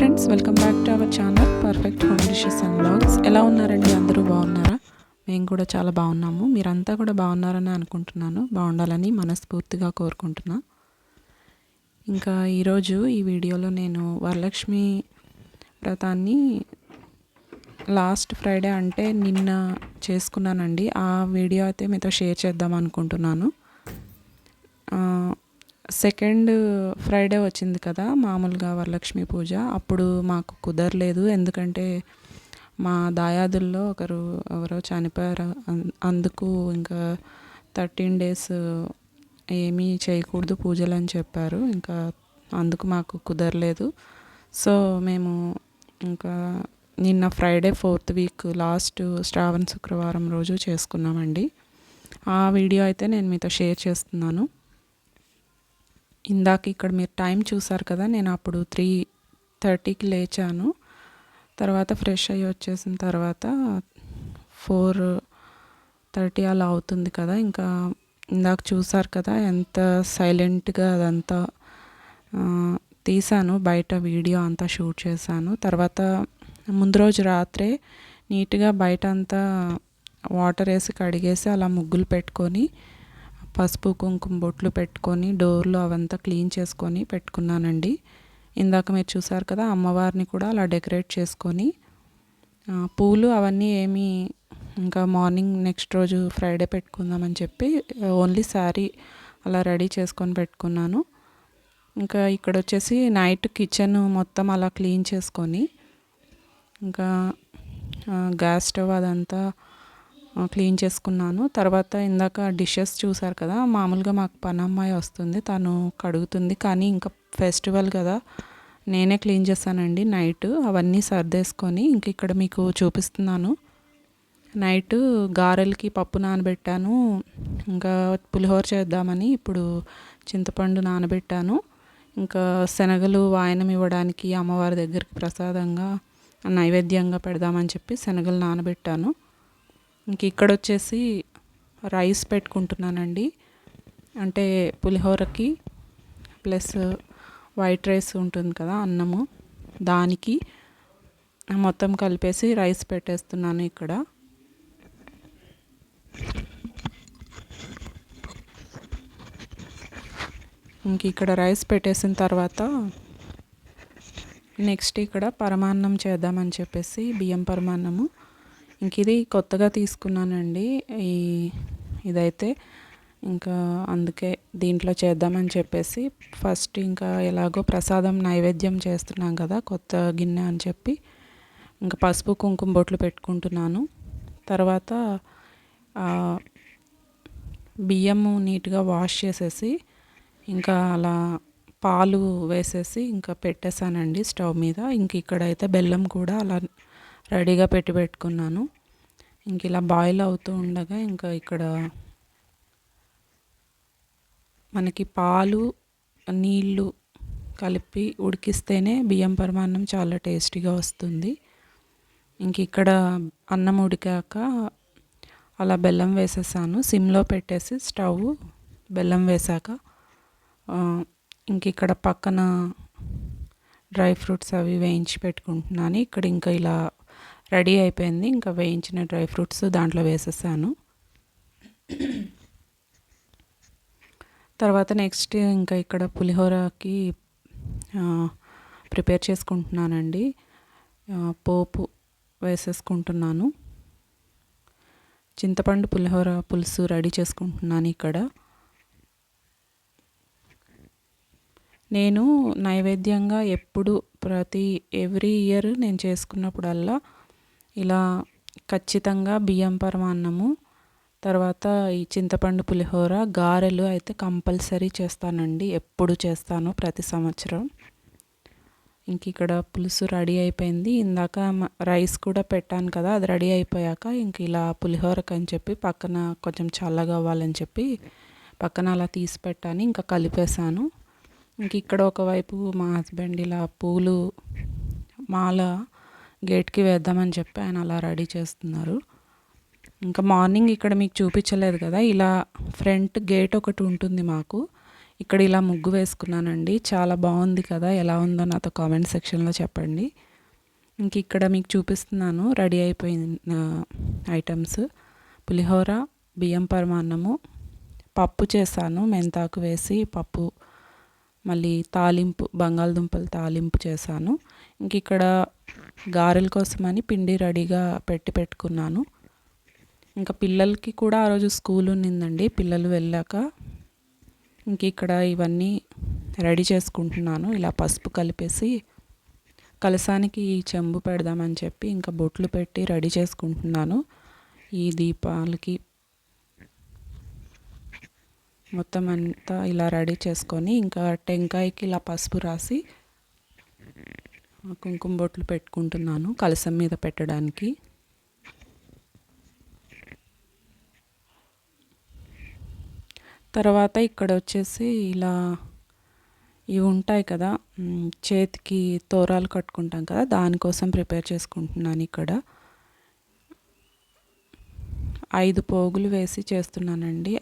Friends welcome back to our channel perfect home dishes and blogs ఎలా ఉన్నారండి? అందరూ బాగున్నారా? మేము కూడా చాలా బాగున్నాము. మీరంతా కూడా బాగున్నారని అనుకుంటున్నాను. బాగుండాలని మనస్ఫూర్తిగా కోరుకుంటున్నా. ఇంకా ఈరోజు ఈ వీడియోలో నేను వరలక్ష్మి వ్రతాన్ని లాస్ట్ ఫ్రైడే అంటే నిన్న చేసుకున్నానండి. ఆ వీడియో అయితే మీతో షేర్ చేద్దాం అనుకుంటున్నాను. సెకండ్ ఫ్రైడే వచ్చింది కదా మామూలుగా వరలక్ష్మి పూజ. అప్పుడు మాకు కుదరలేదు. ఎందుకంటే మా దాయాదుల్లో ఒకరు ఎవరో చనిపోయారు. అందుకు ఇంకా థర్టీన్ డేస్ ఏమీ చేయకూడదు పూజలు అని చెప్పారు. ఇంకా అందుకు మాకు కుదరలేదు. సో మేము ఇంకా నిన్న Friday fourth week last Shravana శుక్రవారం రోజు చేసుకున్నామండి. ఆ వీడియో అయితే నేను మీతో షేర్ చేస్తున్నాను. ఇందాక ఇక్కడ మీరు టైం చూసారు కదా నేను అప్పుడు త్రీ థర్టీకి లేచాను. తర్వాత ఫ్రెష్ అయ్యి వచ్చేసిన తర్వాత ఫోర్ థర్టీ అలా అవుతుంది కదా. ఇంకా ఇందాక చూసారు కదా ఎంత సైలెంట్గా అదంతా తీశాను. తీసాను బయట వీడియో అంతా షూట్ చేశాను. తర్వాత ముందు రోజు రాత్రే నీట్గా బయట అంతా వాటర్ వేసి కడిగేసి అలా ముగ్గులు పెట్టుకొని పసుపు కుంకుమ బొట్లు పెట్టుకొని డోర్లు అవంతా క్లీన్ చేసుకొని పెట్టుకున్నానండి. ఇందాక మీరు చూసారు కదా అమ్మవారిని కూడా అలా డెకరేట్ చేసుకొని పూలు అవన్నీ ఏమి ఇంకా మార్నింగ్ నెక్స్ట్ రోజు ఫ్రైడే పెట్టుకుందామని చెప్పి ఓన్లీ శారీ అలా రెడీ చేసుకొని పెట్టుకున్నాను. ఇంకా ఇక్కడ వచ్చేసి నైట్ కిచెన్ మొత్తం అలా క్లీన్ చేసుకొని ఇంకా గ్యాస్ స్టవ్ అదంతా క్లీన్ చేసుకున్నాను. తర్వాత ఇందాక డిషెస్ చూసారు కదా మామూలుగా మాకు పనమ్మాయి వస్తుంది తను కడుగుతుంది. కానీ ఇంకా ఫెస్టివల్ కదా నేనే క్లీన్ చేశానండి నైట్. అవన్నీ సర్దేసుకొని ఇంక ఇక్కడ మీకు చూపిస్తున్నాను. నైట్ గారెలకి పప్పు నానబెట్టాను ఇంకా పులిహోర చేద్దామని ఇప్పుడు చింతపండు నానబెట్టాను. ఇంకా శనగలు వాయనం ఇవ్వడానికి అమ్మవారి దగ్గరికి ప్రసాదంగా నైవేద్యంగా పెడదామని చెప్పి శనగలు నానబెట్టాను. ఇంక ఇక్కడ వచ్చేసి రైస్ పెట్టుకుంటున్నానండి. అంటే పులిహోరకి ప్లస్ వైట్ రైస్ ఉంటుంది కదా అన్నము. దానికి మొత్తం కలిపేసి రైస్ పెట్టేస్తున్నాను ఇక్కడ. ఇంక ఇక్కడ రైస్ పెట్టేసిన తర్వాత నెక్స్ట్ ఇక్కడ పరమాన్నం చేద్దామని చెప్పేసి బియ్యం పరమాన్నము. ఇంక ఇది కొత్తగా తీసుకున్నానండి. ఈ ఇదైతే ఇంకా అందుకే దీంట్లో చేద్దామని చెప్పేసి ఫస్ట్ ఇంకా ఎలాగో ప్రసాదం నైవేద్యం చేస్తున్నాం కదా కొత్త గిన్నె అని చెప్పి ఇంకా పసుపు కుంకుమ బొట్లు పెట్టుకుంటున్నాను. తర్వాత బియ్యము నీట్గా వాష్ చేసేసి ఇంకా అలా పాలు వేసేసి ఇంకా పెట్టేశానండి స్టవ్ మీద. ఇంక ఇక్కడైతే బెల్లం కూడా అలా రెడీగా పెట్టి పెట్టుకున్నాను. ఇంక ఇలా బాయిల్ అవుతూ ఉండగా ఇంకా ఇక్కడ మనకి పాలు నీళ్ళు కలిపి ఉడికిస్తేనే బియ్యం పరమాన్నం చాలా టేస్టీగా వస్తుంది. ఇంక ఇక్కడ అన్నం ఉడికాక అలా బెల్లం వేసేసాను. సిమ్లో పెట్టేసి స్టవ్ బెల్లం వేసాక ఇంక ఇక్కడ పక్కన డ్రై ఫ్రూట్స్ అవి వేయించి పెట్టుకుంటున్నాను. ఇక్కడ ఇంకా ఇలా రెడీ అయిపోయింది. ఇంకా వేయించిన డ్రై ఫ్రూట్స్ దాంట్లో వేసేసాను. తర్వాత నెక్స్ట్ ఇంకా ఇక్కడ పులిహోరకి ప్రిపేర్ చేసుకుంటున్నానండి. పోపు వేసేసుకుంటున్నాను. చింతపండు పులిహోర పులుసు రెడీ చేసుకుంటున్నాను ఇక్కడ. నేను నైవేద్యంగా ఎప్పుడు ప్రతి ఎవ్రీ ఇయర్ నేను చేసుకున్నప్పుడల్లా ఇలా ఖచ్చితంగా బియ్యం పరమాన్నము తర్వాత ఈ చింతపండు పులిహోర గారెలు అయితే కంపల్సరీ చేస్తానండి. ఎప్పుడు చేస్తాను ప్రతి సంవత్సరం. ఇంక ఇక్కడ పులుసు రెడీ అయిపోయింది. ఇందాక మ- రైస్ కూడా పెట్టాను కదా అది రెడీ అయిపోయాక ఇంక ఇలా పులిహోరకు అని చెప్పి పక్కన కొంచెం చల్లగా అవ్వాలని చెప్పి పక్కన అలా తీసి పెట్టాను. ఇంకా కలిపేశాను. ఇంక ఇక్కడ ఒకవైపు మా హస్బెండ్ ఇలా పూలు మాల గేట్కి వేద్దామని చెప్పి ఆయన అలా రెడీ చేస్తున్నారు. ఇంకా మార్నింగ్ ఇక్కడ మీకు చూపించలేదు కదా ఇలా ఫ్రంట్ గేట్ ఒకటి ఉంటుంది మాకు. ఇక్కడ ఇలా ముగ్గు వేసుకున్నానండి. చాలా బాగుంది కదా ఎలా ఉందో నాతో కామెంట్ సెక్షన్లో చెప్పండి. ఇంక ఇక్కడ మీకు చూపిస్తున్నాను రెడీ అయిపోయిన ఐటమ్స్. పులిహోర బియ్యం పరమాన్నము పప్పు చేశాను మెంతాకు వేసి పప్పు మళ్ళీ తాలింపు బంగాళదుంపలు తాలింపు చేశాను. ఇంక ఇక్కడ గారెల కోసమని పిండి రెడీగా పెట్టి పెట్టుకున్నాను. ఇంకా పిల్లలకి కూడా ఆ రోజు స్కూల్ ఉన్నిందండి. పిల్లలు వెళ్ళాక ఇంక ఇక్కడ ఇవన్నీ రెడీ చేసుకుంటున్నాను. ఇలా పసుపు కలిపేసి కలసానికి ఈ చెంబు పెడదామని చెప్పి ఇంకా బొట్లు పెట్టి రెడీ చేసుకుంటున్నాను. ఈ దీపాలకి మొత్తం అంతా ఇలా రెడీ చేసుకొని ఇంకా టెంకాయకి ఇలా పసుపు రాసి కుంకుమ బొట్లు పెట్టుకుంటున్నాను కలసం మీద పెట్టడానికి. తర్వాత ఇక్కడ వచ్చేసి ఇలా ఇవి ఉంటాయి కదా చేతికి తోరాలు కట్టుకుంటాం కదా దానికోసం ప్రిపేర్ చేసుకుంటున్నాను ఇక్కడ. ఐదు పోగులు వేసి చేస్తున్నానండి.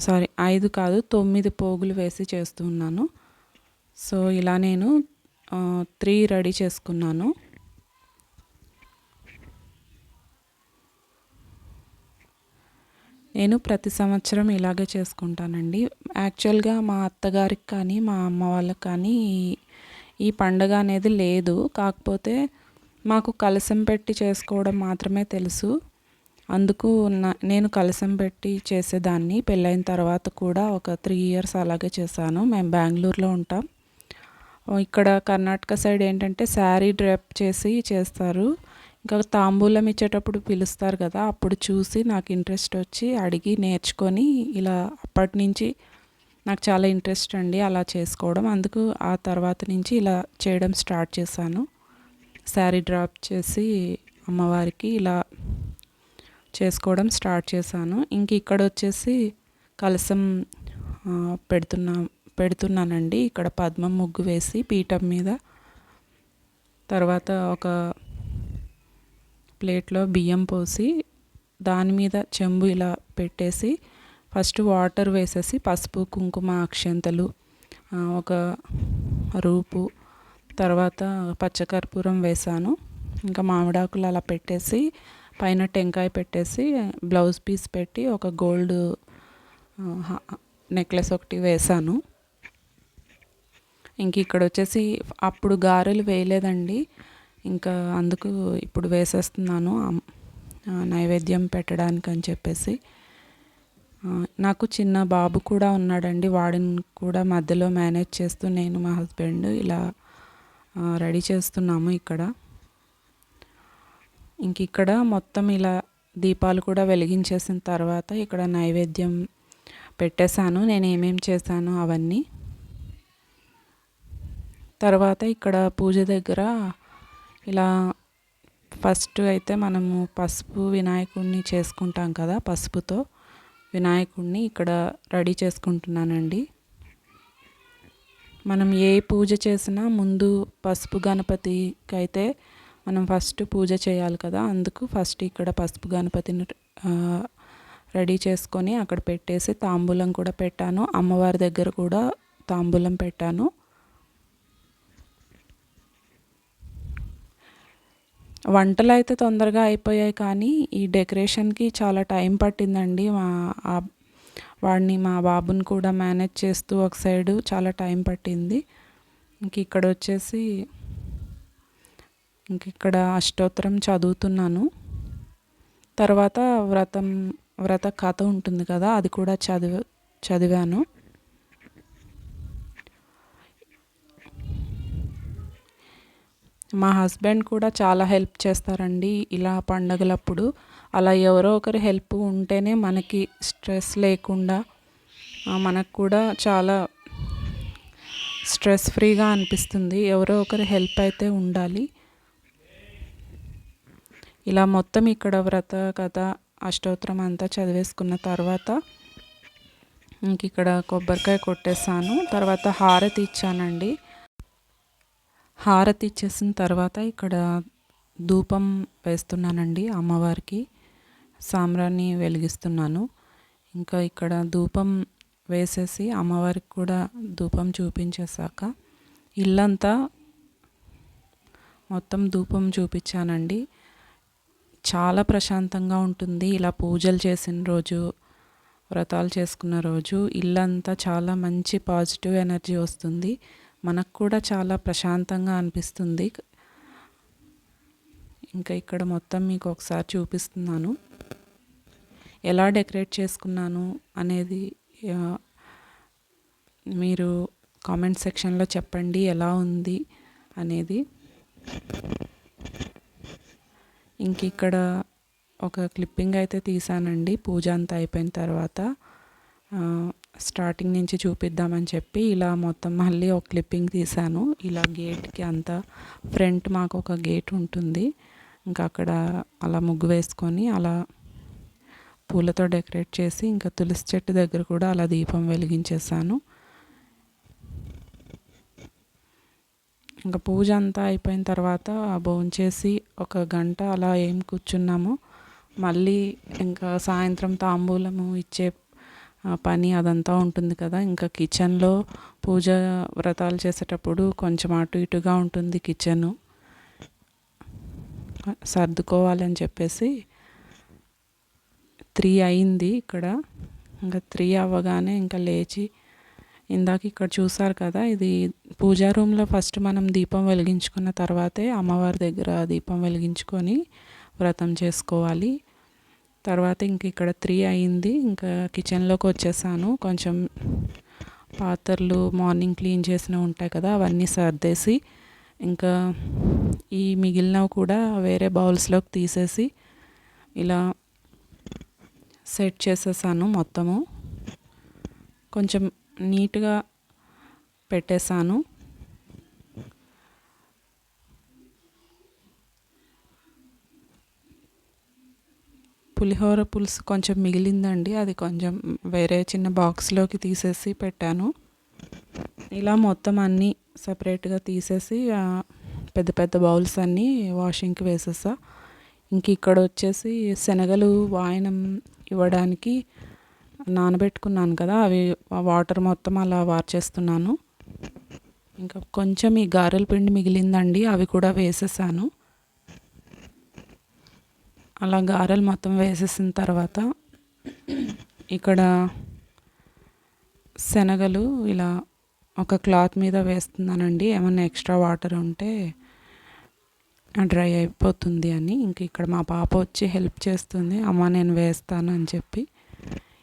సారీ ఐదు కాదు తొమ్మిది పోగులు వేసి చేస్తున్నాను. సో ఇలా నేను త్రీ రెడీ చేసుకున్నాను. నేను ప్రతి సంవత్సరం ఇలాగే చేసుకుంటానండి. యాక్చువల్గా మా అత్తగారికి కానీ మా అమ్మ వాళ్ళకి కానీ ఈ పండగ అనేది లేదు. కాకపోతే మాకు కలసం పెట్టి చేసుకోవడం మాత్రమే తెలుసు. అందుకు నేను కలసం పెట్టి చేసేదాన్ని. పెళ్ళైన తర్వాత కూడా ఒక త్రీ ఇయర్స్ అలాగే చేశాను. మేము బెంగళూరులో ఉంటాం. ఇక్కడ కర్ణాటక సైడ్ ఏంటంటే శారీ డ్రెప్ చేసి చేస్తారు. ఇంకా తాంబూలం ఇచ్చేటప్పుడు పిలుస్తారు కదా అప్పుడు చూసి నాకు ఇంట్రెస్ట్ వచ్చి అడిగి నేర్చుకొని ఇలా అప్పటి నుంచి నాకు చాలా ఇంట్రెస్ట్ అండి అలా చేసుకోవడం. అందుకు ఆ తర్వాత నుంచి ఇలా చేయడం స్టార్ట్ చేశాను. శారీ డ్రాప్ చేసి అమ్మవారికి ఇలా చేసుకోవడం స్టార్ట్ చేశాను. ఇంక ఇక్కడ వచ్చేసి కలసం పెడుతున్నాం. పెడుతున్నానండి. ఇక్కడ పద్మం ముగ్గు వేసి పీఠం మీద. తర్వాత ఒక ప్లేట్లో బియ్యం పోసి దాని మీద చెంబు ఇలా పెట్టేసి ఫస్ట్ వాటర్ వేసేసి పసుపు కుంకుమ అక్షంతలు ఒక రూపు తర్వాత పచ్చకర్పూరం వేసాను. ఇంకా మామిడాకులు అలా పెట్టేసి పైన టెంకాయ పెట్టేసి బ్లౌజ్ పీస్ పెట్టి ఒక గోల్డ్ నెక్లెస్ ఒకటి వేసాను. ఇంక ఇక్కడ వచ్చేసి అప్పుడు గారెలు వేయలేదండి. ఇంకా అందుకు ఇప్పుడు వేసేస్తున్నాను. నైవేద్యం పెట్టడానికి అని చెప్పేసి. నాకు చిన్న బాబు కూడా ఉన్నాడండి. వాడిని కూడా మధ్యలో మేనేజ్ చేస్తూ నేను మా హస్బెండ్ ఇలా రెడీ చేస్తున్నాము ఇక్కడ. ఇంక ఇక్కడ మొత్తం ఇలా దీపాలు కూడా వెలిగించేసిన తర్వాత ఇక్కడ నైవేద్యం పెట్టేశాను. నేను ఏమేమి చేశాను అవన్నీ. తర్వాత ఇక్కడ పూజ దగ్గర ఇలా ఫస్ట్ అయితే మనము పసుపు వినాయకుడిని చేసుకుంటాం కదా పసుపుతో వినాయకుడిని ఇక్కడ రెడీ చేసుకుంటున్నానండి. మనం ఏ పూజ చేసినా ముందు పసుపు గణపతికి అయితే మనం ఫస్ట్ పూజ చేయాలి కదా అందుకు ఫస్ట్ ఇక్కడ పసుపు గణపతిని రెడీ చేసుకొని అక్కడ పెట్టేసి తాంబూలం కూడా పెట్టాను. అమ్మవారి దగ్గర కూడా తాంబూలం పెట్టాను. వంటలు అయితే తొందరగా అయిపోయాయి కానీ ఈ డెకరేషన్కి చాలా టైం పట్టిందండి. మా వాడిని మా బాబుని కూడా మేనేజ్ చేస్తూ ఒక సైడు చాలా టైం పట్టింది. ఇంక ఇక్కడ వచ్చేసి ఇంక ఇక్కడ అష్టోత్తరం చదువుతున్నాను. తర్వాత వ్రతం వ్రత కథ ఉంటుంది కదా అది కూడా చదివ చదివాను. మా హస్బెండ్ కూడా చాలా హెల్ప్ చేస్తారండి ఇలా పండగలప్పుడు. అలా ఎవరో ఒకరి హెల్ప్ ఉంటేనే మనకి స్ట్రెస్ లేకుండా మనకు కూడా చాలా స్ట్రెస్ ఫ్రీగా అనిపిస్తుంది. ఎవరో ఒకరి హెల్ప్ అయితే ఉండాలి. ఇలా మొత్తం ఇక్కడ వ్రత కథ అష్టోత్తరం అంతా చదివేసుకున్న తర్వాత ఇంక ఇక్కడ కొబ్బరికాయ కొట్టేసాను తర్వాత హారతి ఇచ్చానండి. హారతి ఇచ్చేసిన తర్వాత ఇక్కడ ధూపం వేస్తున్నానండి అమ్మవారికి. సామ్రాన్ని వెలిగిస్తున్నాను. ఇంకా ఇక్కడ ధూపం వేసేసి అమ్మవారికి కూడా ధూపం చూపించేశాక ఇల్లంతా మొత్తం ధూపం చూపించానండి. చాలా ప్రశాంతంగా ఉంటుంది. ఇలా పూజలు చేసిన రోజు వ్రతాలు చేసుకున్న రోజు ఇల్లంతా చాలా మంచి పాజిటివ్ ఎనర్జీ వస్తుంది. మనకు కూడా చాలా ప్రశాంతంగా అనిపిస్తుంది. ఇంకా ఇక్కడ మొత్తం మీకు ఒకసారి చూపిస్తున్నాను. ఎలా డెకరేట్ చేసుకున్నాను అనేది మీరు కామెంట్ సెక్షన్లో చెప్పండి ఎలా ఉంది అనేది. ఇంక ఇక్కడ ఒక క్లిప్పింగ్ అయితే తీసానండి. పూజ అంతా అయిపోయిన తర్వాత స్టార్టింగ్ నుంచి చూపిద్దామని చెప్పి ఇలా మొత్తం మళ్ళీ ఒక క్లిప్పింగ్ తీశాను. ఇలా గేట్కి అంతా ఫ్రంట్ మాకు ఒక గేట్ ఉంటుంది. ఇంకా అక్కడ అలా ముగ్గు వేసుకొని అలా పూలతో డెకరేట్ చేసి ఇంకా తులసి చెట్టు దగ్గర కూడా అలా దీపం వెలిగించేసాను ఇంకా పూజ అంతా అయిపోయిన తర్వాత భోంచేసి ఒక గంట అలా ఏం కూర్చున్నాము మళ్ళీ ఇంకా సాయంత్రం తాంబూలము ఇచ్చే పని అదంతా ఉంటుంది కదా. ఇంకా కిచెన్లో పూజ వ్రతాలు చేసేటప్పుడు కొంచెం అటు ఇటుగా ఉంటుంది కిచెను. సర్దుకోవాలని చెప్పేసి త్రీ అయింది ఇక్కడ. ఇంకా త్రీ అవ్వగానే ఇంకా లేచి ఇందాక ఇక్కడ చూసారు కదా ఇది పూజా రూమ్లో ఫస్ట్ మనం దీపం వెలిగించుకున్న తర్వాతే అమ్మవారి దగ్గర దీపం వెలిగించుకొని వ్రతం చేసుకోవాలి. తర్వాత ఇంక ఇక్కడ త్రీ అయింది. ఇంకా కిచెన్లోకి వచ్చేసాను. కొంచెం పాత్రలు మార్నింగ్ క్లీన్ చేసినవి ఉంటాయి కదా అవన్నీ సర్దేసి ఇంకా ఈ మిగిలినవి కూడా వేరే బౌల్స్లోకి తీసేసి ఇలా సెట్ చేసేసాను మొత్తము. కొంచెం నీట్గా పెట్టేశాను పులిహోర పులుసు కొంచెం మిగిలిందండి. అది కొంచెం వేరే చిన్న బాక్స్లోకి తీసేసి పెట్టాను. ఇలా మొత్తం అన్నీ సపరేట్గా తీసేసి పెద్ద పెద్ద బౌల్స్ అన్నీ వాషింగ్కి వేసేసా. ఇంక ఇక్కడ వచ్చేసి శనగలు వాయనం ఇవ్వడానికి నానబెట్టుకున్నాను కదా అవి వాటర్ మొత్తం అలా వార్చేస్తున్నాను. ఇంకా కొంచెం ఈ గారెల పిండి మిగిలిందండి అవి కూడా వేసేసాను. అలా గారెలు మొత్తం వేసేసిన తర్వాత ఇక్కడ శనగలు ఇలా ఒక క్లాత్ మీద వేస్తున్నానండి. ఏమన్నా ఎక్స్ట్రా వాటర్ ఉంటే డ్రై అయిపోతుంది అని. ఇంక ఇక్కడ మా పాప వచ్చి హెల్ప్ చేస్తుంది. అమ్మ నేను వేస్తాను అని చెప్పి.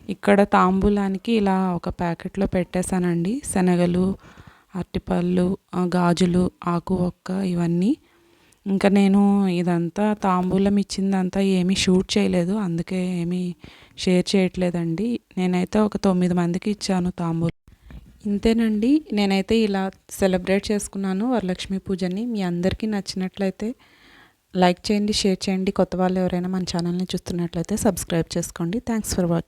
ఇక్కడ తాంబూలానికి ఇలా ఒక ప్యాకెట్లో పెట్టేశానండి. శనగలు అరటిపళ్ళు గాజులు ఆకు ఒక్క ఇవన్నీ ఇంకా నేను ఇదంతా తాంబూలం ఇచ్చిందంతా ఏమీ షూట్ చేయలేదు. అందుకే ఏమీ షేర్ చేయట్లేదండి. నేనైతే ఒక తొమ్మిది మందికి ఇచ్చాను తాంబూలం. ఇంతేనండి. నేనైతే ఇలా సెలబ్రేట్ చేసుకున్నాను వరలక్ష్మి పూజని. మీ అందరికీ నచ్చినట్లయితే లైక్ చేయండి షేర్ చేయండి. కొత్త వాళ్ళు ఎవరైనా మన ఛానల్ని చూస్తున్నట్లయితే సబ్స్క్రైబ్ చేసుకోండి. Thanks for watching